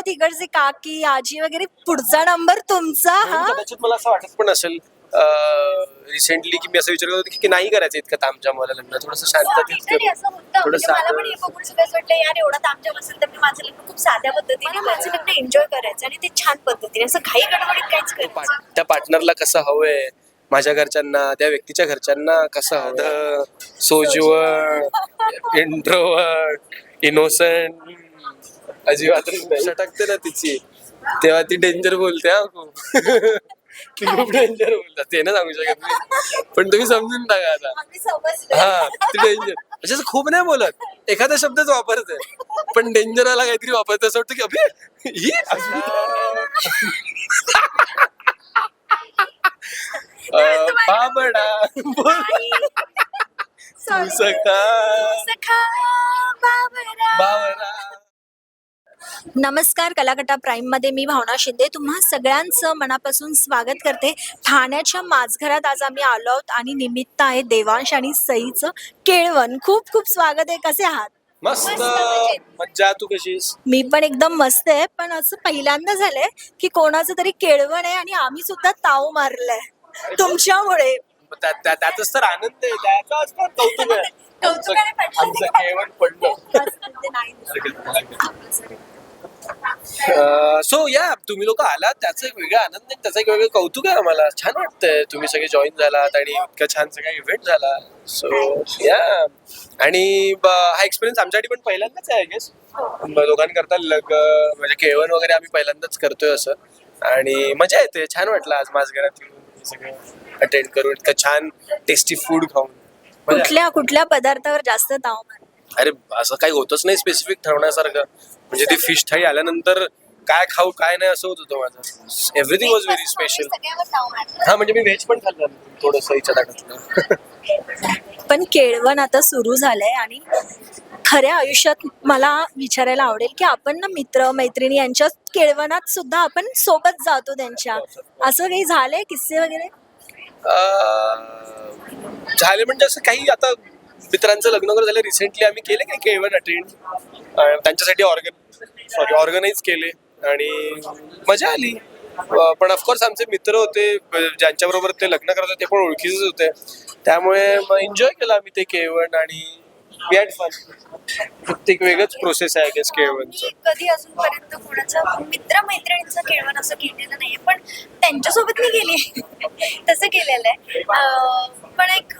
तेव्हा तिकडचे काकी आजी वगैरे पुढचा नंबर तुमचा हा? कदाचित मला असं वाटत पण असेल रिसेंटली की मी असं विचार करत होतो की नाही करायचं इतकं तामझाम मला लग्न थोडस शांततेत थोडं म्हणजे मला साधं. पण हे बघून सुद्धा वाटलं यार एवढा तामझाम असेल तर मी माझं लग्न खूप साध्या पद्धतीने माझं लग्न एन्जॉय करायचं आणि ते छान पद्धतीने असं घाई गडबडीत काहीच करायचं. पाट- त्या पार्टनरला कसं हवंय माझ्या घरच्यांना त्या व्यक्तीच्या घरच्यांना कसं हवं? सोजवळ इंट्रोवर्ट इनोसंट अजिबात नाही. सटकते ना तिची. तेव्हा ती डेंजर बोलते हा. खूप ती खूप डेंजर बोलतात ते ना सांगू शकत नाही पण तुम्ही समजून टाका आता. आम्ही समजलं. हा ती डेंजर म्हणजे असं खूप नाही बोलत. एखादा शब्दच वापरते. पण डेंजर आला काहीतरी वापरते. असं वाटतं की अभि ही अं, बाबडा. बोल सखा. बाबरा. नमस्कार कलाकटा प्राईममध्ये मी भावना शिंदे तुम्हा सगळ्यांचं मनापासून स्वागत करते. ठाण्याच्या माझघरात आज आम्ही आलो आहोत आणि निमित्त आहे देवांश आणि सईचं केळवण खूप खूप स्वागत आहे. कसे आहात? मस्त. मजेत. मज्जा. तू कशीस? मी पण एकदम मस्त आहे. पण असं पहिल्यांदा झालंय की कोणाचं तरी केळवण आहे आणि आम्ही सुद्धा ताव मारलाय. तुमच्यामुळे. त्या- त्या- त्यातच तर आनंद आहे. कौतुक. आमचं पडलं. सो या तुम्ही लोक आलात त्याचा एक वेगळा आनंद आहे त्याचं एक वेगळं कौतुक आहे आम्हाला. छान वाटतंय तुम्ही सगळे जॉईन झालात आणि इतका छान सगळा इव्हेंट झाला. सो या आणि हा एक्सपिरियन्स आमच्यासाठी पण पहिल्यांदाच आहे गेस दोघांकरता लग म्हणजे केळवण वगैरे आम्ही पहिल्यांदाच करतोय असं. आणि मजा येते छान वाटलं आज माझ घरात येऊन सगळं अटेंड करून इतकं छान टेस्टी फूड खाऊन. कुठल्या कुठल्या पदार्थावर जास्त ताव अरे असं काही होतच नाही स्पेसिफिक ठरवण्यासारखं. म्हणजे ती फिश थाळी आल्यानंतर काय खाऊ काय नाही असं होत होतं माझं. Everything was very special. हा म्हणजे मी व्हेज पण खाल्लं थोडस इच्छा ताटातलं पण केळवण आता सुरू झालंय आणि खऱ्या आयुष्यात मला विचारायला आवडेल की आपण ना मित्र मैत्रिणी यांच्या केळवणात सुद्धा आपण सोबत जातो त्यांच्या. असं काही झालंय किस्से वगैरे? अं, झाले म्हणजे असं काही आता मित्रांचं लग्न वगैरे झालं. रिसेंटली आम्ही केले काही केळवण अटेंड त्यांच्यासाठी ऑर्गन सॉरी ऑर्गनाईज केले. आणि मजा आली. पण ऑफकोर्स आमचे मित्र होते ज्यांच्याबरोबर ते लग्न करत होते ते पण ओळखीचेच होते. त्यामुळे एन्जॉय केलं आम्ही ते केवण आणि प्रत्येक वेगळंच प्रोसेस आहे गेस केळवणचं कधी अजूनपर्यंत कोणाचं मित्र मैत्रिणींचं केळवण असं केलेलं नाहीये पण त्यांच्यासोबत मी गेली तसं केलेलं आहे. पण एक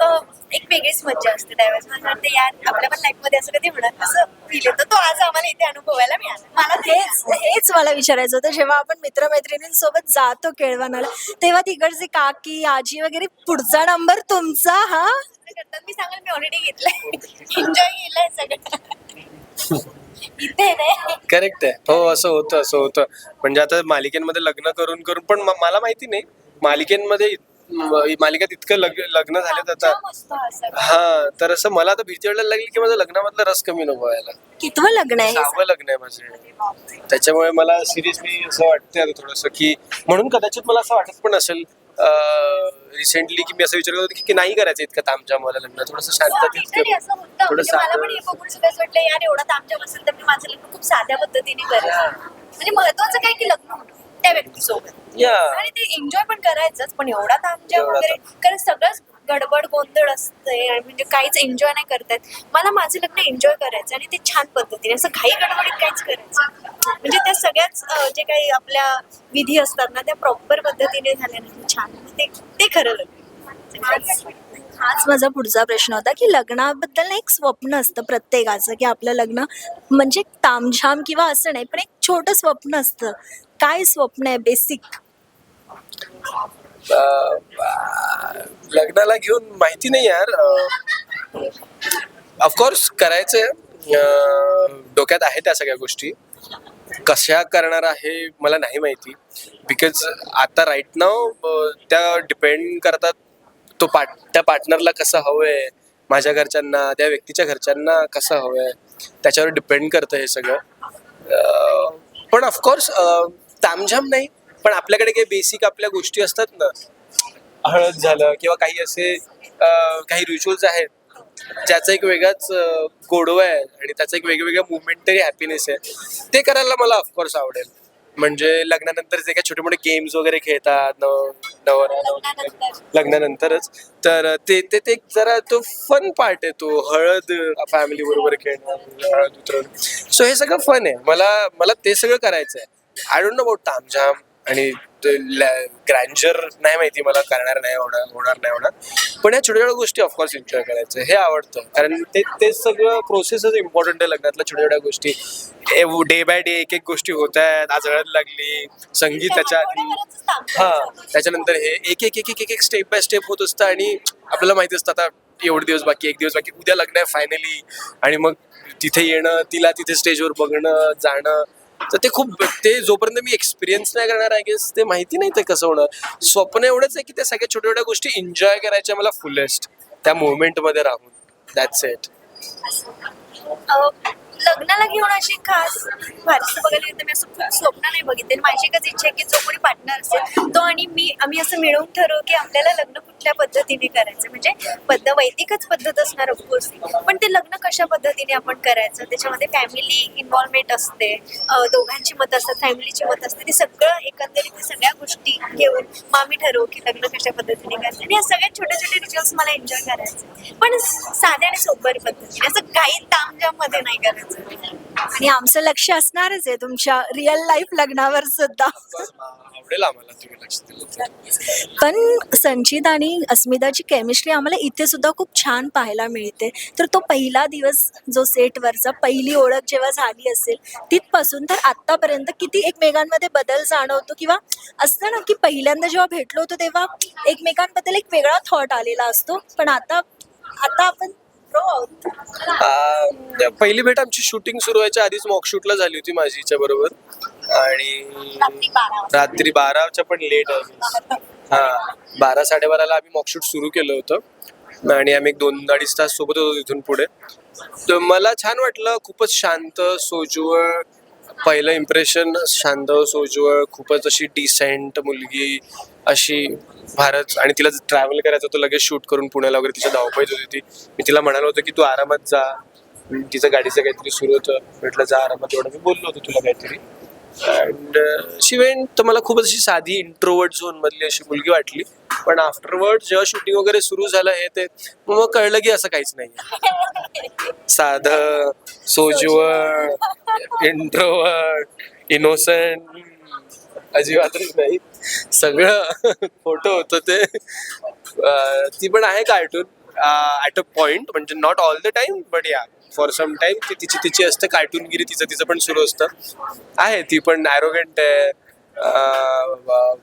एक वेगळीच मज्जा असते त्यावेळेस. मला वाटतं यार आपल्या पण लाईफमध्ये असं कधी होणार असं फील येतं. तो आज आम्हाला इथे अनुभवायला मिळाला. मला हेच हेच मला विचारायचं होतं. जेव्हा आपण मित्रमैत्रिणींसोबत जातो केळवणाला तेव्हा तिकडचे काकी आजी वगैरे पुढचा नंबर तुमचा हा? करतात. मी सांगेल मी ऑलरेडी घेतलंय. एन्जॉय केलंय सगळं. इथे नाही करेक्ट आहे. हो असं होतं असं होतं. म्हणजे आता मालिकेमध्ये लग्न करून करून पण म- मला माहिती नाही. मालिकेमध्ये इत- म- मालिकेत इतकं लग्न लग्न जाम असतो हा तर असं मला आता भीती वाटायला लागली की माझं लग्नामधला रस कमी नको व्हायला. कितवं लग्न आहे? सहावं लग्न आहे माझे. त्याच्यामुळे मला सिरियसली असं वाटतंय आता थोडस की म्हणून कदाचित मला असं वाटत पण असेल रिसेंटली की मी असं विचार करत होतो की- नाही करायचं इतकं तामझाम मला लग्न. थोडस शांततेत Literally असं करू होतं. थोडं म्हणजे साधं. हे यार एवढा तामझाम असेल तर मी माझं लग्न खूप साध्या पद्धतीने करेल म्हणजे महत्वाचं काय की लग्न त्या व्यक्तीसोबत. या आणि ते एन्जॉय पण करायचंच पण एवढा तामझाम एवढा वगैरे कारण सगळंच गडबड गोंधळ असतंय आणि म्हणजे काहीच एन्जॉय नाही करतायत. मला माझं लग्न एन्जॉय करायचं आणि ते छान पद्धतीने असं घाई गडबडीत काहीच करायचं म्हणजे त्या सगळ्याच अं, जे काही आपल्या विधी असतात ना त्या प्रॉपर पद्धतीने झाल्या ना छान. ते ते खरं लग्न. हाच माझा पुढचा प्रश्न होता की लग्नाबद्दल ना एक स्वप्न असतं प्रत्येकाचं की आपलं लग्न म्हणजे तामझाम किंवा असं नाही पण एक छोटं स्वप्न असतं. काय स्वप्न आहे बेसिक लग्नाला घेऊन माहिती नाही यार. ऑफकोर्स करायचंय. डोक्यात आहे त्या सगळ्या गोष्टी. कशा करणार आहे मला नाही माहिती. बिकॉज आता राईट नाव त्या डिपेंड करतात तो पार्ट त्या पार्टनरला कसं हवंय? माझ्या घरच्यांना त्या व्यक्तीच्या घरच्यांना कसं हवंय? त्याच्यावर डिपेंड करतं हे सगळं. पण ऑफकोर्स तामझाम नाही. पण आपल्याकडे काही बेसिक आपल्या गोष्टी असतात ना. हळद झालं किंवा काही असे काही रिच्युअल्स आहेत. ज्याचा एक वेगळाच गोडवा आहे आणि त्याचा एक वेगवेगळ्या मुवमेंटरी हॅपीनेस आहे. ते करायला मला ऑफकोर्स आवडेल. म्हणजे लग्नानंतर जे काही छोटे मोठे गेम्स वगैरे खेळतात नव नवरा लग्नानंतरच. तर ते ते ते एक जरा तो फन पार्ट आहे तो हळद फॅमिली बरोबर खेळणं हळद उतरवणं. सो हे सगळं फन आहे. मला मला ते सगळं करायचं आहे आय डोंट नो अबाउट तामझाम आणि ग्रँजर नाही माहिती मला करणार नाही होणार होणार नाही होणार. पण या छोट्या छोट्या गोष्टी ऑफकोर्स एन्जॉय करायचं हे आवडतं. कारण ते ते सगळं प्रोसेसच इम्पॉर्टंट आहे लग्नातल्या छोट्या छोट्या गोष्टी. डे बाय डे एक एक गोष्टी होत आहेत आज हळद लागली संगीत त्याच्या आधी. आठवड्याभराचंच काम हा. त्याच्यानंतर हे एक एक एक एक एक एक स्टेप बाय स्टेप होत असतं आणि आपल्याला माहिती असतं आता एवढे दिवस बाकी एक दिवस बाकी उद्या लग्न आहे फायनली आणि मग तिथे येणं तिला तिथे स्टेजवर बघणं जाणं तर ते खूप ते जोपर्यंत मी एक्सपिरियन्स नाही करणार आय गेस ते माहिती नाही ते कसं होणार. स्वप्न एवढंच आहे की त्या सगळ्या छोट्या छोट्या गोष्टी एन्जॉय करायच्या मला फुलेस्ट त्या मोमेंटमध्ये राहून. दॅट्स इट लग्नाला घेऊन अशी खास फारसं बघायला गेलं तर मी असं खूप स्वप्न नाही बघितले. माझी एकच इच्छा आहे की जो कोणी पार्टनर असेल तो आणि मी आम्ही असं मिळून ठरवू की आपल्याला लग्न कुठल्या पद्धतीने करायचं? म्हणजे पद्ध वैदिकच पद्धत असणार ऑफकोर्स पण ते लग्न कशा पद्धतीने आपण करायचं? त्याच्यामध्ये फॅमिली इन्व्हॉल्वमेंट असते. दोघांची मतं असतात फॅमिलीची मतं असते. ते सगळं एकंदरीत सगळ्या गोष्टी घेऊन मग आम्ही ठरवू की लग्न कशा पद्धतीने करायचं. आणि या सगळ्या छोट्या छोट्या रिच्युअल्स मला एन्जॉय करायचे. पण साध्या आणि सोबर पद्धतीने. असं काही तामजाममध्ये नाही करायचं. आणि आमचं लक्ष असणारच आहे तुमच्या रिअल लाईफ लग्नावर सुद्धा. आवडेल आम्हाला तुम्ही लक्ष दिलं. पण संचित आणि अस्मिताची केमिस्ट्री आम्हाला इथे सुद्धा खूप छान पाहायला मिळते. तर तो पहिला दिवस जो सेटवरचा पहिली ओळख जेव्हा झाली असेल तिथपासून तर आत्तापर्यंत किती एकमेकांमध्ये बदल जाणवतो किंवा असतं ना की पहिल्यांदा जेव्हा भेटलो होतो तेव्हा एकमेकांबद्दल एक वेगळा थॉट आलेला असतो. पण आता आता आपण पहिली भेट आमची शूटिंग सुरू व्हायच्या आधीच मॉकशूटला झाली होती माझी बरोबर आणि रात्री बाराच्या पण लेट आहे. हा बारा साडेबाराला आम्ही मॉकशूट सुरू केलं होतं. आणि आम्ही एक दोन अडीच तास सोबत होतो तिथून पुढे. तर मला छान वाटलं खूपच शांत सोजवळ. पहिलं इम्प्रेशन शांत सोजवळ खूपच अशी डिसेंट मुलगी अशी भारत आणि तिला ट्रॅव्हल करायचं होतं लगेच शूट करून पुण्याला वगैरे तिच्या धावपळीत होती ती. मी तिला म्हणालो होतो की तू आरामात जा. तिचं गाडीचं काहीतरी सुरू होतं. म्हटलं जा आरामात. एवढं मी बोललो होतो तुला काहीतरी. अँड uh, शिवेन तर मला खूपच अशी साधी इंट्रोवर्ट झोन मधली अशी मुलगी वाटली. पण आफ्टरवर्ड जेव्हा शूटिंग वगैरे सुरू झालं हे ते मग मग कळलं की असं काहीच नाही साध सोजवळ इंट्रोवर्ट इनोसंट अजिबातच नाही. सगळं फोटो होतं ते. ती पण आहे कार्टून ऍट अ पॉइंट म्हणजे not all the time but yeah for some time ती तिची तिची असते कार्टूनगिरी तिचं तिचं पण सुरू असतं. आहे ती पण ॲरोगंट आहे.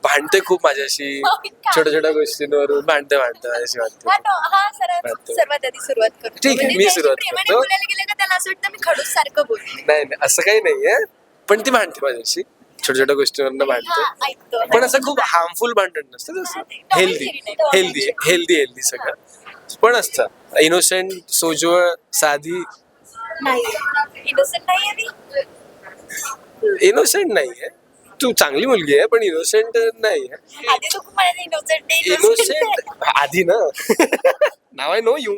भांडते खूप माझ्याशी. छोट्या छोट्या गोष्टींवरून भांडते भांडते माझ्याशी हा भांडते तो- हा सर्वात करतो. सर्वात आधी सुरुवात करतो. ठीक आहे, म्हणजे मी त्याशी सुरुवात प्रेमाने करतो. बोलायला गेलं का त्याला असं वाटतं मी खडूस सारखं बोलते? नाही नाही असं काही नाहीये. पण ती भांडते माझ्याशी. छोट्या छोट्या गोष्टीवरनं भांडते. हा, ऐकतो पण असं खूप हार्मफुल भांडण नसतं तसं. हेल्दी हेल्दी हेल्दी हेल्दी सगळं. पण असतं. इनोसेंट सोजवळ साधी. नाही. इनोसंट नाही आहे इनोसेंट नाहीये तू चांगली मुलगी आहे पण इनोसेंट नाहीये आधी तो खूप म्हणायचा इनोसंट आहे इनोसेंट आधी ना. Now I know you.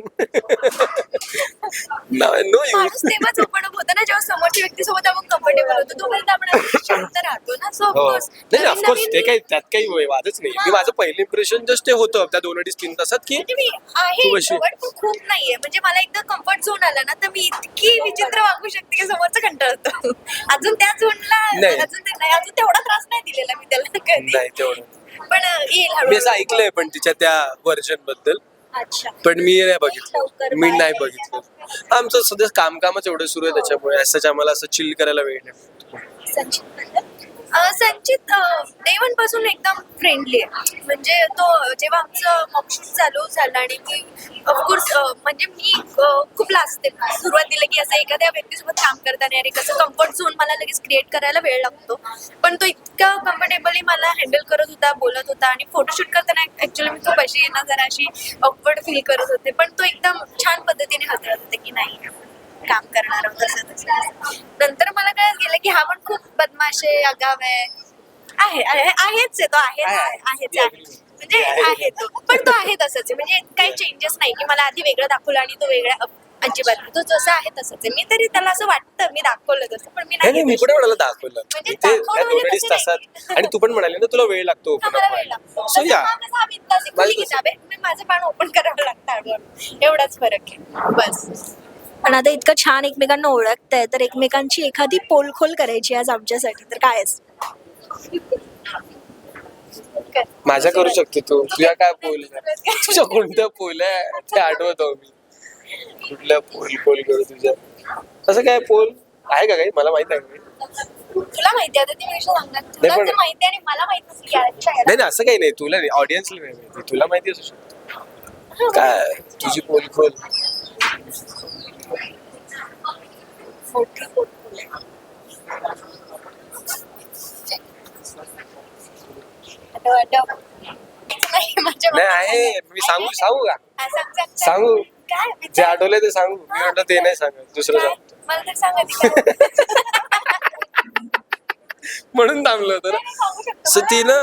Now I know you. माणूस तेव्हाच अप होतो ना जेव्हा समोरच्या व्यक्तीसोबत आपण कम्फर्टेबल होतो. तोपर्यंत आपण आपलं शांत राहतो ना. सो हो. ऑफकोर्स नाही ऑफकोर्स ते काही त्यात काही वय- वादच नाही. मी माझं पहिलं इम्प्रेशन जस्ट ते होतं. त्या दोन अडीच तीन तासात की म्हणजे मी आहे खूप अशी- introvert, पण खूप नाहीये. म्हणजे मला एकदा कम्फर्ट झोन आला ना तर मी इतकी विचित्र वागू शकते की समोरचा कंटाळतो. अजून त्या झोनला नाही. अजून ते नाही. अजून तेवढा त्रास नाही दिलेला मी त्याला कधी. नाही तेवढं. पण अं, येईल मी हळूहळू. असं ऐकलंय पण तिच्या त्या व्हर्जनबद्दल. अच्छा. पण मी नाही बघितलं. मी नाही बघितलं. आमचं सध्या कामकामच एवढं सुरू आहे त्याच्यामुळे असंच आम्हाला असं चिल करायला वेळ नाही. संचित देवनपासून एकदम फ्रेंडली आहे. म्हणजे तो जेव्हा आमचं मॉकशूट चालू झालं आणि मी ऑफकोर्स म्हणजे मी खूप लाजते सुरुवातीला की असं एखाद्या व्यक्तीसोबत काम करताना अरे कसं कम्फर्ट झोन मला लगेच क्रिएट करायला वेळ लागतो. पण तो इतका कम्फर्टेबली मला हँडल करत होता बोलत होता आणि फोटोशूट करताना ऍक्च्युली मी खूप अशी ना जरा अशी ऑकवर्ड फील करत होते. पण तो एकदम छान पद्धतीने हाताळत होते की नाही. काम करणार आहोत असं तसं नंतर मला कळत गेलं की हा पण खूप बदमाश आहे आगाव आहे आहे आहे- आहेच आहे तो आहे, आहे आहे. आहेच आहे. म्हणजे म्हणजे आहे तो पण तो आहे तसंच आहे म्हणजे काही चेंजेस नाही की मला आधी वेगळं दाखवलं आणि तो वेगळा अ- अजिबात नाही. तो जसा आहे तसंच आहे मी तरी त्याला असं वाटतं मी दाखवलं तसं पण मी नाही नाही मी. पण म्हणाला दाखवलं म्हणजे इथे दाखवलं त्या दोन म्हणजे अडीच तसे तासात नाही. आणि तू पण म्हणाली ना तुला वेळ लागतो हा, मला वेळ. लागतो तसं. हा माझा हा बिंदास आहे, खुली माझं किताब आहे मी माझं पान ओपन करावं लागतं एवढाच फरक आहे बस पण आता इतकं छान एकमेकांना ओळखताय तर एकमेकांची एखादी पोलखोल करायची आज आमच्यासाठी तर कायच कर. माझ्या करू शकते तू. तुझ्या काय पोल तुझ्या कोणत्या पोल आहे? ते आठवतो मी. कुठल्या पोल पोल करू तुझ्या? असं काय पोल? आहे का काही? मला माहीत आहे? तुला माहिती आहे आता ती विषय सांगणार. तुला पण- ते माहिती आहे आणि मला माहीत नसेल नाही नाही असं काही नाही. तुला नाही ऑडियन्सला नाही माहिती. तुला माहिती असू शकतो. काय? तुझी पोल खोल नाही, आहे. मी सांगू सांगू का? सांग, जे विचार? आठवलंय ते सांगू. मी म्हटलं ते नाही सांगत दुसरं मला तर सांग. म्हणून थांबलं होतं ना. सो. ती ना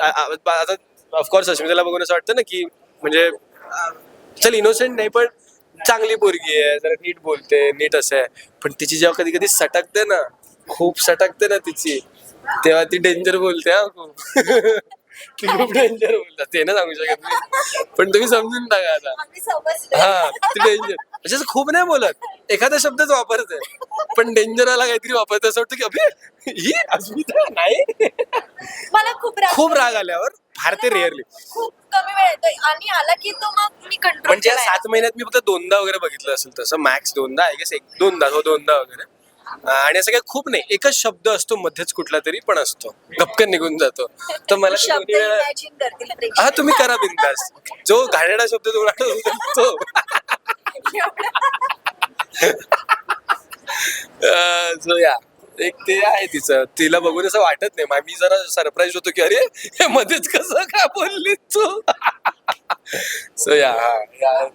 आ- आ- आता ऑफकोर्स अस्मिताला बघून असं वाटतं ना की म्हणजे चल इनोसेंट नाही पण चांगली पोरगी आहे जरा नीट बोलते नीट असं आहे. पण तिची जेव्हा कधी कधी सटकते ना खूप सटकते ना तिची तेव्हा ती डेंजर बोलते हा. खूप ती खूप डेंजर बोलतात. ते ना सांगू शकत मी. पण तुम्ही समजून टाका आता. आम्ही. हा ती डेंजर म्हणजे असं खूप नाही बोलत. एखादा शब्दच वापरते पण डेंजर आला काहीतरी वापरते असं वाटतं की अभि ही अस्मिता नाही? मला खूप राग खूप राग आल्यावर फार ते रेअरली खूप कमी वेळ येतोय. आणि आला की तो मग मी कंट्रोल म्हणजे या सात महिन्यात मी फक्त दोनदा वगैरे बघितलं असेल तसं मॅक्स दोनदा आय गेस एक दोनदा हो दोनदा वगैरे. आणि असं काही खूप नाही. एकच शब्द असतो मध्येच कुठला तरी पण असतो. गपकन निघून जातो. तर मला ते शब्द दोन्ही वेळा- इमॅजिन करतील प्रेक्षक. हा तुम्ही करा बिंदास. जो घाणेरडा शब्द तुम्हाला आठवतो तो या. एक ते आहे तिचं. तिला बघून असं वाटत नाही. मा- मी जरा सरप्राईज होतो की अरे हे मध्येच कसं काय बोलली तू? सो या हा या.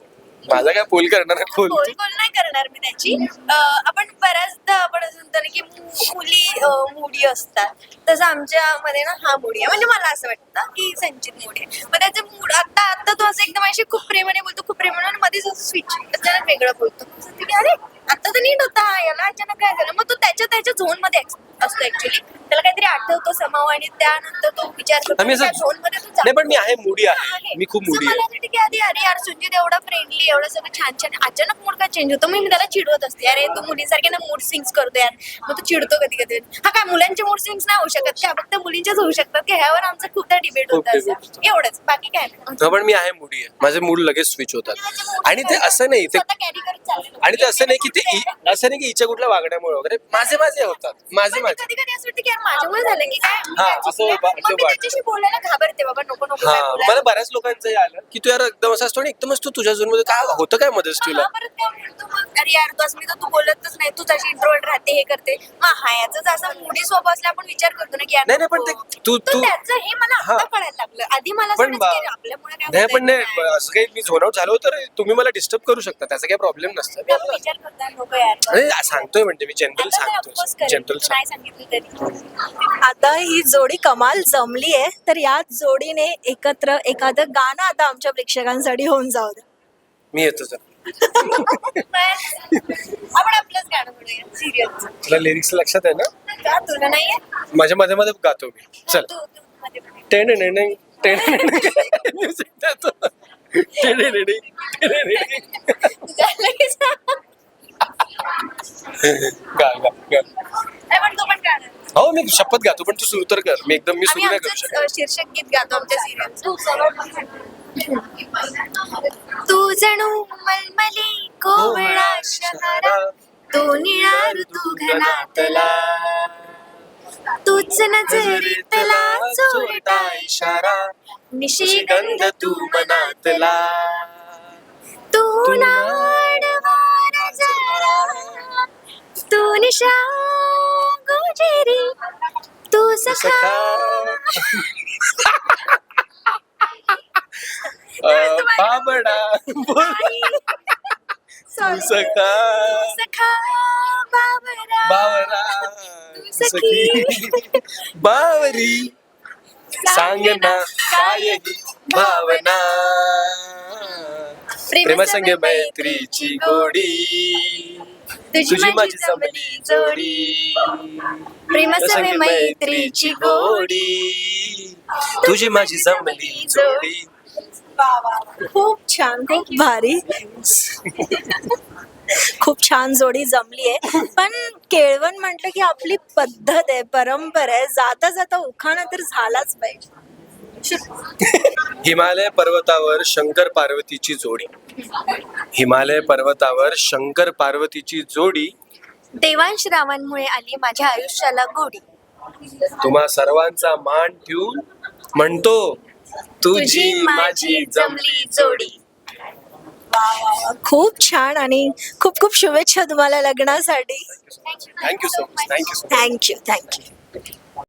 माझा काय पोल करणार खोल गोल नाही करणार मी त्याची. अं, आपण बऱ्याचदा आपण असं म्हणतो ना की मु- मुली अं, मुडी असतात. तसं आमच्यामध्ये ना हा मुडी आहे. म्हणजे मला असं वाटतं की संचित मुडी आहे. मग त्याचे मूड आता आता असं एकदम अशी खूप प्रेमाने बोलतो खूप प्रेमाने मध्येच स्विच अचानक वेगळं बोलतो. अरे आता तर नीट होता याला अचानक काय झालं? मग तो त्याच्या त्याच्या झोनमध्ये असतो ऍक्च्युली त्याला काहीतरी आठवतो समाव आणि त्यानंतर तो विचार करतो आम्ही असं- त्या झोनमध्ये तो नाही पण मी. आहे मुडी आहे. मी खूप मुडी मला आहे की आधी अरे यार सुंजित एवढा फ्रेंडली एवढं सगळं छान छान. अचानक मूड का चेंज होतो? मी मी त्याला चिडवत असते अरे तू मुलीसारखे ना मूड स्विंग्स करतो यार. मग तो चिडतो कधी कधी हा काय मुलांचे मूड स्विंग्स नाही होऊ शकत का? फक्त मुलींचेच होऊ शकतात की? ह्यावर आमचं खूपदा डिबेट खूप होतं debate असं. एवढंच. बाकी काय? नाही. हा, पण मी आहे मुडी आहे माझे मूड लगेच स्विच होतात आणि ते असं नाही ते. आणि ते असं नाही की ते इ- असं नाही की हिच्या कुठल्या वागण्यामुळे वगैरे माझे माझे होतात माझे माझे कधी कधी असं वाटतं की यार माझ्यामुळे झालं की काय मी हा, काय असं चुकलं? बा- मग मी ते वाटतं. त्याच्याशी बोलायला घाबरते बाबा नको नको हा काय बोलायला. मला बऱ्याच लोकांचं हे आलं की तू यार एकदम असं असतो आणि एकदमच तू तुझ्या झोनमध्ये काय होतं काय मध्येच तुला परत काय म्हणतो मग अरे यार तू अस्मिता तू बोलतच नाही तू तशी इंट्रोवर्ट राहते हे करते मग हा याचा असं मुडी स्वभाव असला आपण विचार करतो ना की यार नाही, नाही, पण ते- नको. तू- तो तू- त्याचं हे मला हा. आता कळायला लागलं आधी मला असं पण वाटायचं की बा- अरे आपल्यामुळे काय नाही होतंय पण नाही? असं काही मी झोन आउट झालो तर तुम्ही मला डिस्टर्ब करू शकता. त्याचा काही प्रॉब्लेम नसतं. मी विचार यार. सांगतोय म्हणजे मी जनरल आता करेन. जनरल तू नाही सांगितलं तरी. आता ही जोडी कमाल जमली आहे तर या जोडीने एकत्र एखादं गाणं आता आमच्या प्रेक्षकांसाठी होऊन जाऊ दे मी येतो तर आपण आपलंच गाणं म्हणूया सिरियस तुला लिरिक्स लक्षात आहे ना? का? तुला नाहीये? माझ्या मध्ये मध्ये गातो मी. चल. तू तू मध्ये मध्ये. टेण म्युझिक देतो टेण झालं की सांग. गा गा गा हो मी शपथ गातो पण तू सुरू तर कर. मी एकदम मी सुरू नाही करू शकत. शीर्षक गीत गातो आमच्या सिरियल तू जणू मलमली कोवळा शहरा तो निळा ऋतू घनातला. तूच नजरीतला चोरटा इशारा. निशिगंध तू मनातला तू नाडवार जरा तू निशा. गोजेरी. तू सखा बाबडा. Sorry. सखा सखा बाबरा बावरा. सखी. सखी बावरी सांग ना. काय ही भावना. प्रेमसंग मैत्रीची गोडी तुझी माझी जमली जोडी. प्रेमसंग मैत्रीची गोडी तुझी माझी जमली जोडी. खूप छान खूप भारी. खूप छान जोडी जमली आहे. पण केळवण म्हटलं की आपली पद्धत आहे परंपरा आहे. जाता जाता उखाणा तर झालाच पाहिजे. हिमालय पर्वतावर शंकर पार्वतीची जोडी. हिमालय पर्वतावर शंकर पार्वतीची जोडी. देवांश रावांमुळे आली माझ्या आयुष्याला गोडी. तुम्हा सर्वांचा मान ठेवून म्हणतो तुझी माझी जमली जोडी. खूप छान आणि खूप खूप शुभेच्छा तुम्हाला लग्नासाठी. Thank you so much thank you thank you thank you